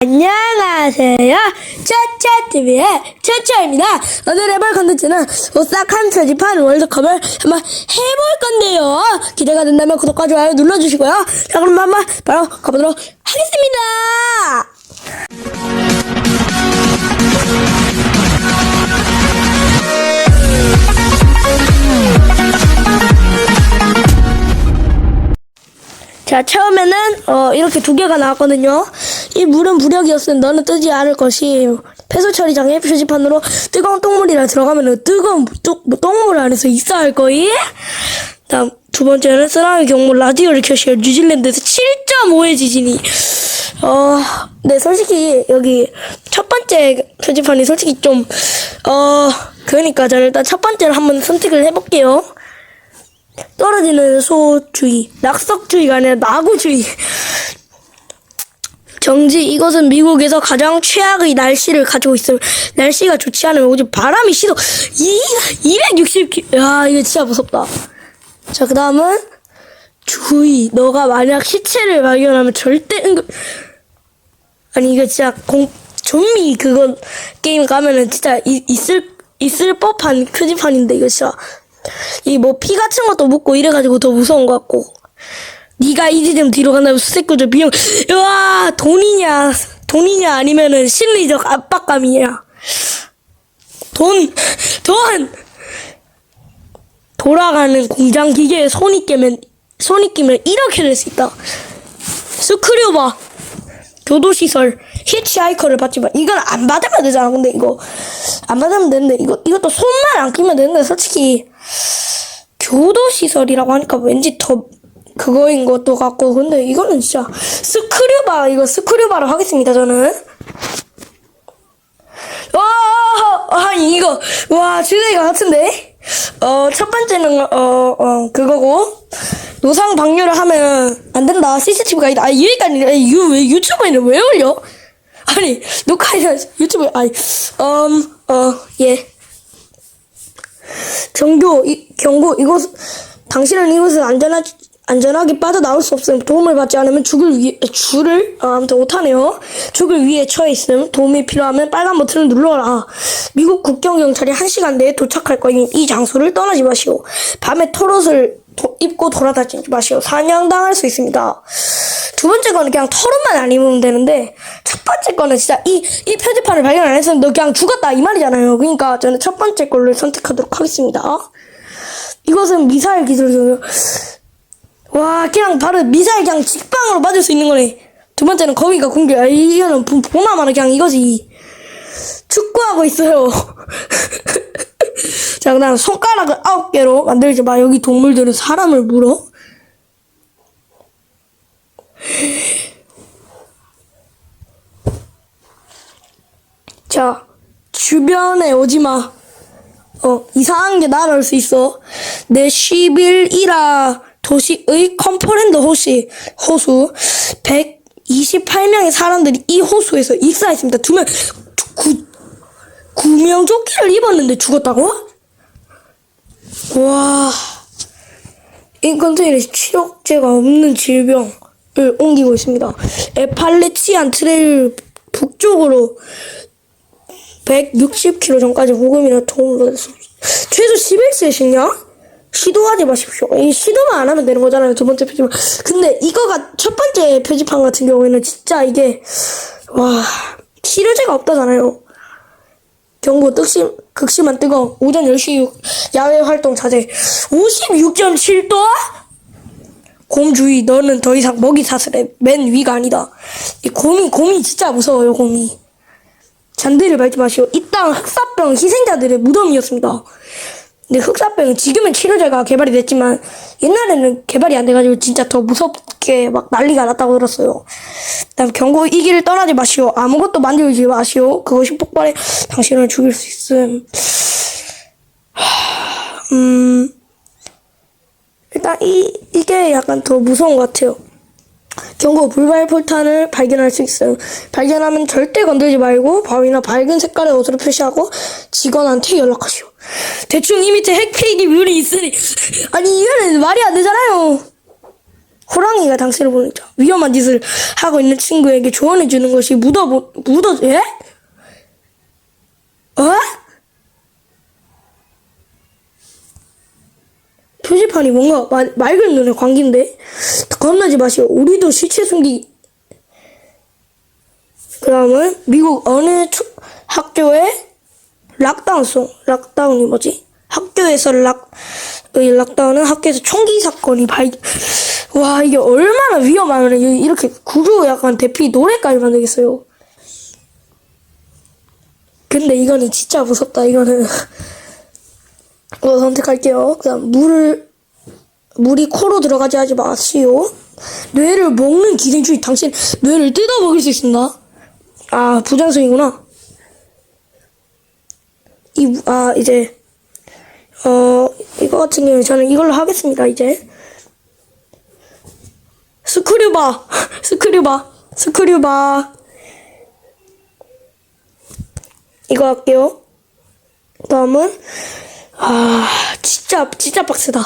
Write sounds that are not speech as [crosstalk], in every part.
안녕하세요. 차차TV의 차차입니다. 오늘 해볼 컨텐츠는 오싹한 표지판 월드컵을 한번 해볼 건데요. 기대가 된다면 구독과 좋아요 눌러주시고요. 자, 그럼 한번 바로 가보도록 하겠습니다. 자, 처음에는 어, 이렇게 두 개가 나왔거든요. 이 물은 무력이었으면 너는 뜨지 않을 것이 폐수 처리장의 표지판으로 뜨거운 똥물이라 들어가면 뜨거운 똥, 똥물 안에서 있어야 할 거이. 다음 두 번째는 쓰나미 경보 라디오를 켜시어 뉴질랜드에서 7.5의 지진이. 어, 네, 솔직히 여기 첫 번째 표지판이 솔직히 좀, 어, 그러니까 저는 일단 첫 번째를 한번 선택을 해볼게요. 떨어지는 소주의, 낙석주의가 아니라 나고주의. 정지, 이것은 미국에서 가장 최악의 날씨를 가지고 있음. 날씨가 좋지 않으면 오직 바람이 시도 260km. 야, 이거 진짜 무섭다. 자, 그 다음은 주의. 너가 만약 시체를 발견하면 절대 응급. 아니, 이거 진짜 공, 좀비 그거 게임 가면은 진짜 이- 있을, 있을 법한 표지판인데, 이거 진짜. 이 뭐 피 같은 것도 묻고 이래가지고 더 무서운 것 같고 네가 이 지점 뒤로 간다면 수색구조 비용 와 돈이냐 돈이냐 아니면은 심리적 압박감이냐. 돈 돈! 돌아가는 공장 기계에 손이 끼면 손이 끼면 이렇게 될 수 있다. 스크류바 교도시설 히치하이커를 받지만 이건 안 받으면 되잖아 근데 이거. 안 받으면 되는데 이거 이것도 손만 안 끼면 되는데 솔직히. 교도시설이라고 하니까 왠지 더 그거인 것도 같고. 근데 이거는 진짜 스크류바 이거 스크류바로 하겠습니다 저는. 와 아, 이거. 와 주제가 같은데? 어 첫 번째는 어어 그거고. 노상 방류를 하면 안 된다. CCTV 가이드 아 여기까지. 왜 유튜브에는 왜 올려? 아니 녹화해서 유튜브에 아니 음어예. 정교, 이, 경고, 이곳, 당신은 이곳을 안전하, 안전하게 빠져나올 수 없음. 도움을 받지 않으면 죽을 위, 줄을, 아, 아무튼 못하네요. 죽을 위에 처해 있음. 도움이 필요하면 빨간 버튼을 눌러라. 미국 국경 경찰이 한시간 내에 도착할 거니 이 장소를 떠나지 마시오. 밤에 털옷을 도- 입고 돌아다니지 마시오. 사냥당할 수 있습니다. 두 번째 거는 그냥 털옷만 안 입으면 되는데, 첫 번째 거는 진짜 이, 이 표지판을 발견 안 했으면 너 그냥 죽었다. 이 말이잖아요. 그러니까 저는 첫 번째 걸로 선택하도록 하겠습니다. 이것은 미사일 기술이고요. 와, 그냥 바로 미사일 그냥 직방으로 맞을 수 있는 거네. 두 번째는 거미가 공격. 아, 이거는 보- 보나마나 그냥 이거지. 축구하고 있어요. [laughs] 자, 그 다음 손가락을 아홉 개로 만들지 마. 여기 동물들은 사람을 물어. 자, 주변에 오지 마. 어, 이상한 게 날아올 수 있어. 내 11이라 도시의 컴포랜드 호시, 호수. 128명의 사람들이 이 호수에서 익사했습니다. 두 명, 구, 구명 조끼를 입었는데 죽었다고? 와. 인컨테인에 치료제가 없는 질병을 옮기고 있습니다. 에팔레치안 트레일 북쪽으로 160km 전까지 무금이나 도움을 받을 수. 최소 11세 식량? 시도하지 마십시오. 이 시도만 안 하면 되는 거잖아요. 두 번째 표지판. 근데 이거가 첫 번째 표지판 같은 경우에는 진짜 이게 와 치료제가 없다잖아요. 경고 뜻심 극심한 뜨거움 오전 10시 이후 야외 활동 자제 56.7도 곰 주의 너는 더 이상 먹이 사슬의 맨 위가 아니다 이 곰이 곰이 진짜 무서워요 곰이 잔디를 밟지 마시오 이 땅 흑사병 희생자들의 무덤이었습니다 근데 흑사병은 지금은 치료제가 개발이 됐지만 옛날에는 개발이 안 돼가지고 진짜 더 무섭게 막 난리가 났다고 들었어요. 다음 경고 이 길을 떠나지 마시오. 아무것도 만들지 마시오. 그것이 폭발해 당신을 죽일 수 있음. 하, 음 일단 이 이게 약간 더 무서운 것 같아요. 경고 불발 폭탄을 발견할 수 있어요. 발견하면 절대 건들지 말고 바위나 밝은 색깔의 옷으로 표시하고 직원한테 연락하시오. 대충 이 밑에 핵폐기 뮬이 있으니 아니 이거는 말이 안 되잖아요. 호랑이가 당신을 보내죠. 위험한 짓을 하고 있는 친구에게 조언해 주는 것이 묻어 묻어 예? 어? 표지판이 뭔가 마, 맑은 눈에 광기인데 겁나지 마시오. 우리도 시체 숨기. 그 다음은 미국 어느 초- 학교에 락다운송 락다운이 뭐지? 학교에서 락, 이 락다운은 학교에서 총기 사건이 발, 와, 이게 얼마나 위험하면 이- 이렇게 구조 약간 대피 노래까지 만들겠어요. 근데 이거는 진짜 무섭다, 이거는. [laughs] 어, 선택할게요. 그 다음, 물을, 물이 코로 들어가지 하지 마시오. 뇌를 먹는 기생충이 당신 뇌를 뜯어 먹일 수 있습니다. 아, 부장성이구나. 이, 무- 아, 이제, 어, 이거 같은 경우는 저는 이걸로 하겠습니다, 이제. 스크류바! [laughs] 스크류바! 스크류바! 이거 할게요. 다음은, 아, 진짜, 진짜 빡세다.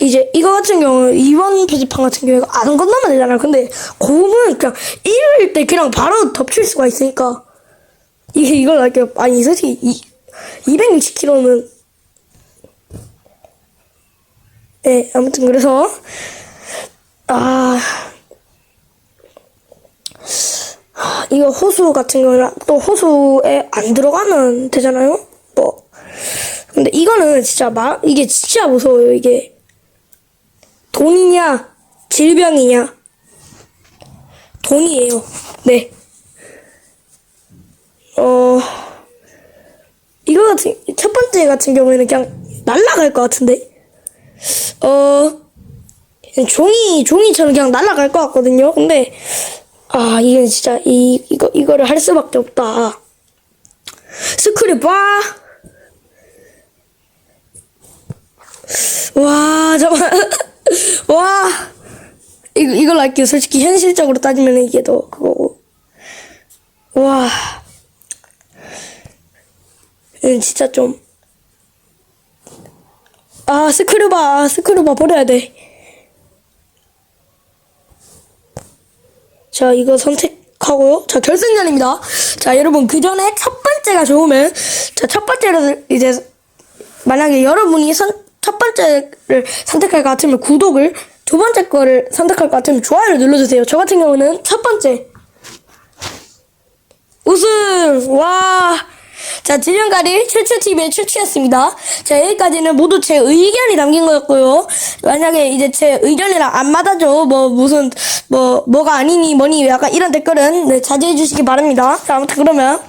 이제 이거 같은 경우는 이번 표지판 같은 경우에 안 건너면 되잖아요. 근데 곰은 그냥 이럴 때 그냥 바로 덮칠 수가 있으니까 이게 이걸 할게요. 아니 솔직히 이 260kg는 네 아무튼 그래서 아 이거 호수 같은 경우는 또 호수에 안 들어가면 되잖아요. 뭐 근데 이거는 진짜 말 이게 진짜 무서워요. 이게 돈이냐 질병이냐 돈이에요. 네. 어 이거 같은 첫 번째 같은 경우에는 그냥 날라갈 것 같은데 어 종이 종이처럼 그냥 날라갈 것 같거든요. 근데 아 이게 진짜 이 이거 이거를 할 수밖에 없다. 스크류 봐. 와 잠깐 [laughs] 와 이거 이걸 할게요. 솔직히 현실적으로 따지면 이게 더 그거고 와 음, 진짜 좀 아 스크류바 스크류바 버려야 돼. 자 이거 선택하고요. 자 결승전입니다. 자 여러분 그 전에 첫 번째가 좋으면 자 첫 번째를 이제 만약에 여러분이 선, 첫 번째를 선택할 것 같으면 구독을 두 번째 거를 선택할 것 같으면 좋아요를 눌러주세요. 저 같은 경우는 첫 번째 우승 와. 자 지금까지 출출TV의 출출이었습니다. 자 여기까지는 모두 제 의견이 담긴 거였고요. 만약에 이제 제 의견이랑 안 맞아줘 뭐 무슨 뭐 뭐가 아니니 뭐니 약간 이런 댓글은 네, 자제해 주시기 바랍니다. 자 아무튼 그러면